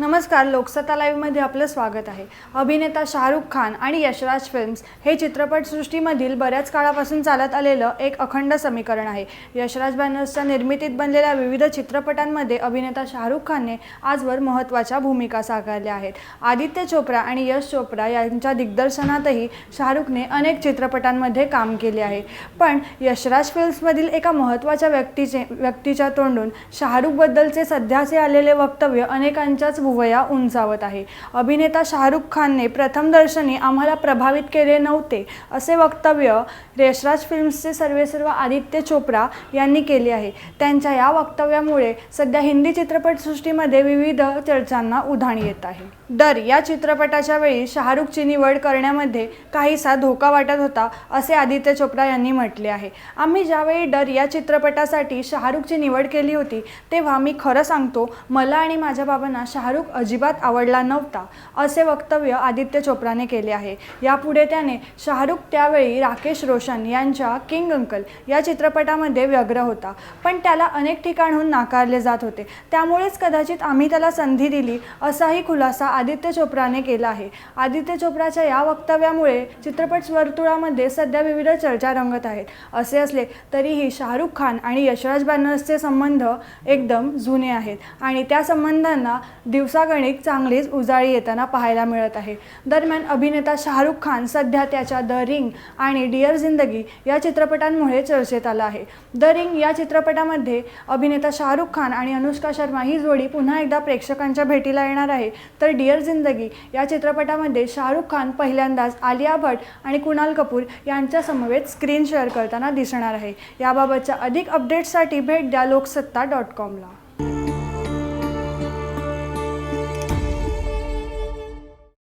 नमस्कार लोकसत्ता लाईव्हमध्ये आपलं स्वागत आहे. अभिनेता शाहरुख खान आणि यशराज फिल्म्स हे चित्रपटसृष्टीमधील बऱ्याच काळापासून चालत आलेलं एक अखंड समीकरण आहे. यशराज बॅनर्सच्या निर्मितीत बनलेल्या विविध चित्रपटांमध्ये अभिनेता शाहरुख खानने आजवर महत्त्वाच्या भूमिका साकारल्या आहेत. आदित्य चोप्रा आणि यश चोप्रा यांच्या दिग्दर्शनातही शाहरुखने अनेक चित्रपटांमध्ये काम केले आहे. पण यशराज फिल्म्समधील एका महत्त्वाच्या व्यक्तीचे व्यक्तीच्या तोंडून शाहरुखबद्दलचे सध्याचे आलेले वक्तव्य अनेकांच्याच भुवया उंचावत आहे. अभिनेता शाहरुख खानने प्रथम दर्शनी आम्हाला प्रभावित केले नव्हते असे वक्तव्य यशराज फिल्म्सचे सर्वेसर्व आदित्य चोप्रा यांनी केले आहे. त्यांच्या या वक्तव्यामुळे सध्या हिंदी चित्रपटसृष्टीमध्ये विविध चर्चांना उधाण येत आहे. डर या चित्रपटाच्या वेळी शाहरुखची निवड करण्यामध्ये काहीसा धोका वाटत होता असे आदित्य चोप्रा यांनी म्हटले आहे. आम्ही ज्यावेळी डर या चित्रपटासाठी शाहरुखची निवड केली होती तेव्हा मी खरं सांगतो मला आणि माझ्या बाबांना शाहरुख अजिबात आवडला नव्हता असे वक्तव्य आदित्य चोप्राने केले आहे. यापुढे त्याने शाहरुख त्यावेळी राकेश रोशन यांच्या किंग अंकल या चित्रपटामध्ये व्यग्र होता पण त्याला अनेक ठिकाणहून नाकारले जात होते. त्यामुळेच कदाचित आम्ही त्याला संधी दिली असाही खुलासा आदित्य चोप्राने केला आहे. आदित्य चोप्राच्या या वक्तव्यामुळे चित्रपट वर्तुळामध्ये सध्या विविध चर्चा रंगत आहेत. असे असले तरीही शाहरुख खान आणि यशराज बॅनर्सचे संबंध एकदम जुने आहेत आणि त्या संबंधांना दिवसागणिक चांगलीच उजाळी येताना पाहायला मिळत आहे. दरम्यान अभिनेता शाहरुख खान सध्या त्याच्या द रिंग आणि डिअर जिंदगी या चित्रपटांमुळे चर्चेत आला आहे. द रिंग या चित्रपटामध्ये अभिनेता शाहरुख खान आणि अनुष्का शर्मा ही जोडी पुन्हा एकदा प्रेक्षकांच्या भेटीला येणार आहे. तर डिअर जिंदगी या चित्रपटामध्ये शाहरुख खान पहिल्यांदाच आलिया भट आणि कुणाल कपूर यांच्या समवेत स्क्रीन शेअर करताना दिसणार आहे. याबाबतच्या अधिक अपडेट्ससाठी भेट द्या लोकसत्ता डॉट कॉमला.